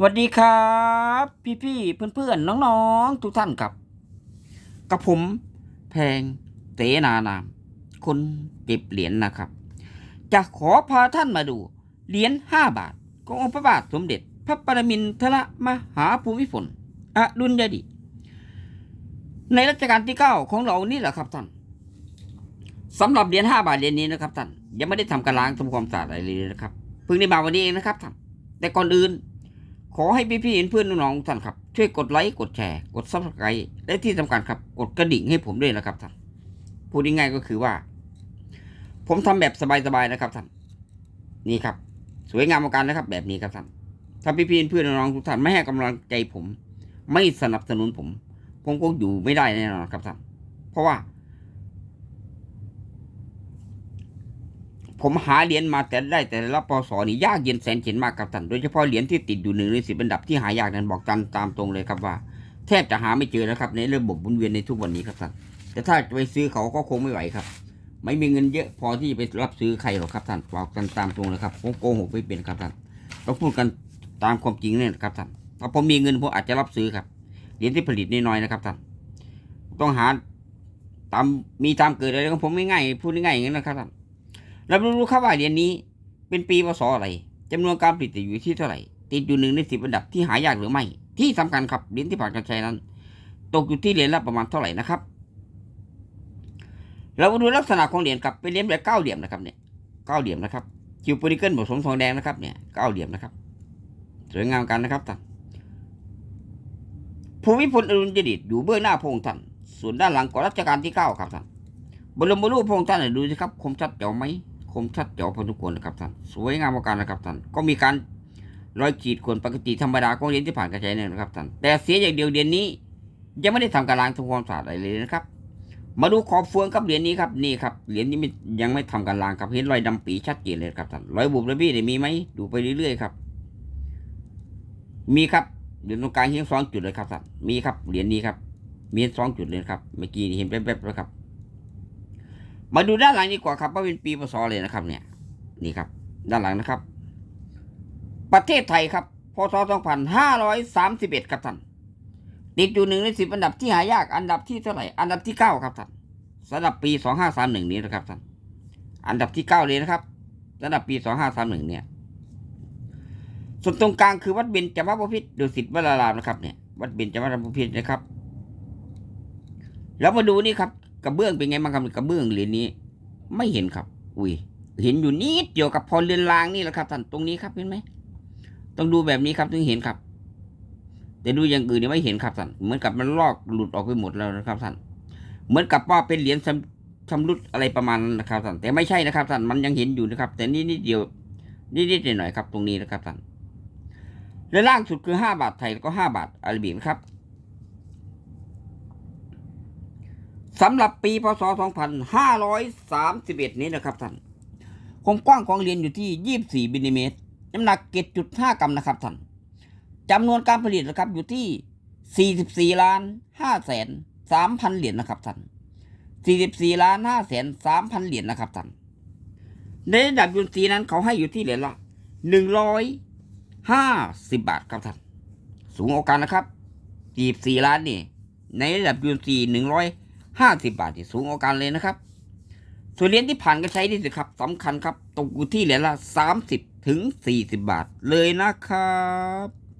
สวัสดีครับ พี่ๆเพื่อนๆ น้องๆ ทุกท่านครับ กับผมแพงเตนานาม คนเก็บเหรียญนะครับ จะขอพาท่านมาดู เหรียญห้าบาท ขององค์พระบาทสมเด็จ พระปรมินทรมหาภูมิพลอดุลยเดชในรัชกาลที่เก้าของเรานี่แหละครับท่านสำหรับเหรียญห้าบาทเหรียญนี้นะครับท่านยังไม่ได้ทำการล้างทำความสะอาดอะไรเลยนะครับเพิ่งได้มาวันนี้เองนะครับท่านแต่ก่อนอื่น ขอให้พี่ๆเห็นเพื่อนน้องๆท่านครับ ช่วยกดไลค์กดแชร์ กดซับสไครต์และที่สำคัญครับกดกระดิ่งให้ผมด้วยนะครับท่านพูดง่ายๆก็คือว่า ผมทำแบบสบายๆนะครับท่านนี่ครับ สวยงามเหมือนกันนะครับ แบบนี้ครับท่านถ้าพี่ๆเพื่อนน้องๆทุกท่านไม่ให้กำลังใจผม ไม่สนับสนุนผม ผมคงอยู่ไม่ได้แน่นอนครับท่านเพราะว่า ผมหาเหรียญมาแต่ได้แต่ละปศนี่ยากเย็นแสนเข็นมากครับท่านโดยเฉพาะเหรียญที่ติดอยู่หนึ่งในสิบอันดับที่หายากนั้นบอกตามตามตรงเลยครับว่า แทบจะหาไม่เจอแล้วครับ ในระบบหมุนเวียนในทุกวันนี้ครับท่านแต่ถ้าไปซื้อเขาก็คงไม่ไหวครับ ไม่มีเงินเยอะพอที่จะไปรับซื้อใครหรอกครับท่านบอกกันตามตรงเลยครับผมโกหกไม่เป็นครับท่านต้องพูดกันตามความจริงเนี่ยนะครับท่านถ้าผมมีเงินผมอาจจะรับซื้อครับเหรียญที่ผลิตน้อยๆนะครับท่านต้องหาตามมีตามเกิดอะไรของผมง่ายๆพูดง่ายๆอย่างนั้นนะครับท่าน เราไม่รู้ครับว่าเหรียญนี้ เป็นปีพศอะไรจำนวนการผลิตอยู่ที่เท่าไหร่ ติดอยู่หนึ่งในสิบอันดับที่หายากหรือไม่ ที่สำคัญครับเหรียญที่ผ่านการใช้นั้น ตกอยู่ที่เหรียญละประมาณเท่าไหร่นะครับ เรามาดูลักษณะของเหรียญครับเป็นเหรียญแบบเก้าเหลี่ยมนะครับเนี่ยเก้าเหลี่ยมนะครับคิวโพลิเกิลผสมทองแดงนะครับเนี่ยเก้าเหลี่ยมนะครับสวยงามกันนะครับท่านภูมิพลอดุลยเดชอยู่เบื้องหน้าพระองค์ท่านส่วนด้านหลังก็รัชกาลที่เก้าครับท่านบรมรูปพระองค์ท่านดูสิครับคมชัดเจ๋วไหม คมชัดเจ๋วพอสมควรนะครับท่านสวยงามมากนะครับท่านก็มีการรอยขีดข่วนปกติธรรมดาของเหรียญที่ผ่านการใช้เนี่ยนะครับท่านแต่เสียอย่างเดียวเหรียญนี้ ยังไม่ได้ทำการล้างทำความสะอาดอะไรเลยนะครับ มาดูขอบเฟืองครับเหรียญนี้ครับนี่ครับเหรียญนี้ยังไม่ทำการล้างครับเห็นรอยดำปีชัดเจนเลยครับท่านรอยบุบระบี้เนี่ยมีไหมดูไปเรื่อยๆครับ มีครับเหรียญตรงกลางเห็นสองจุดเลยครับท่านมีครับเหรียญนี้ครับมีสองจุดเลยครับเมื่อกี้เห็นแป๊บๆแล้วครับ มาดูด้านหลังดีกว่าครับว่าเป็นปีพศเลยนะครับ เนี่ย นี่ครับ ด้านหลังนะครับ ประเทศไทยครับพศ2531ครับท่านติดอยู่หนึ่งในสิบอันดับที่หายากอันดับที่เท่าไหร่อันดับที่เก้าครับท่านสำหรับปี2531นี้นะครับท่านอันดับที่เก้าเลยนะครับสำหรับปี2531เนี่ย ส่วนตรงกลางคือวัดเบญจมบพิตรดุสิตวรารามนะครับเนี่ยวัดเบญจมบพิตรนะครับ แล้วมาดูนี่ครับ กระเบื้องเป็นไงบ้างครับกระเบื้องเหรียญนี้ ไม่เห็นครับ อุ้ยเห็นอยู่นิดเดียวกับพอเรือนรางนี่แหละครับท่านตรงนี้ครับเห็นไหมต้องดูแบบนี้ครับถึงเห็นครับ แต่ดูอย่างอื่นเนี่ยไม่เห็นครับท่านเหมือนกับมันลอกหลุดออกไปหมดแล้วนะครับท่านเหมือนกับว่าเป็นเหรียญชำรุดอะไรประมาณนั้นนะครับท่านแต่ไม่ใช่นะครับท่านมันยังเห็นอยู่นะครับ แต่นี่นิดเดียวนิดๆหน่อยๆครับ ตรงนี้นะครับท่านและล่างสุดคือห้าบาทไทยแล้วก็ห้าบาทอาราบิกนะครับ สำหรับปีพศ 2531 นี้นะครับท่านความกว้างของเหรียญอยู่ที่ 24มิลลิเมตรน้ำหนัก 7.5 กรัมนะครับท่านจำนวนการผลิตนะครับอยู่ที่ 44ล้าน5แสน3,000 เหรียญนะครับท่าน44ล้าน5แสน3,000 เหรียญนะครับท่านในระดับยุนซีนั้นเขาให้อยู่ที่เหรียญละ 150 บาทครับท่านสูงโอกาสนะครับ44ล้านนี่ในระดับยุนซี100 ห้าสิบบาทที่สูงกว่ากันเลยนะครับ ส่วนเหรียญที่ผ่านก็ใช้ดีสุดครับสำคัญครับตกอยู่ที่เหรียญละสามสิบถึงสี่สิบบาทเลยนะครับ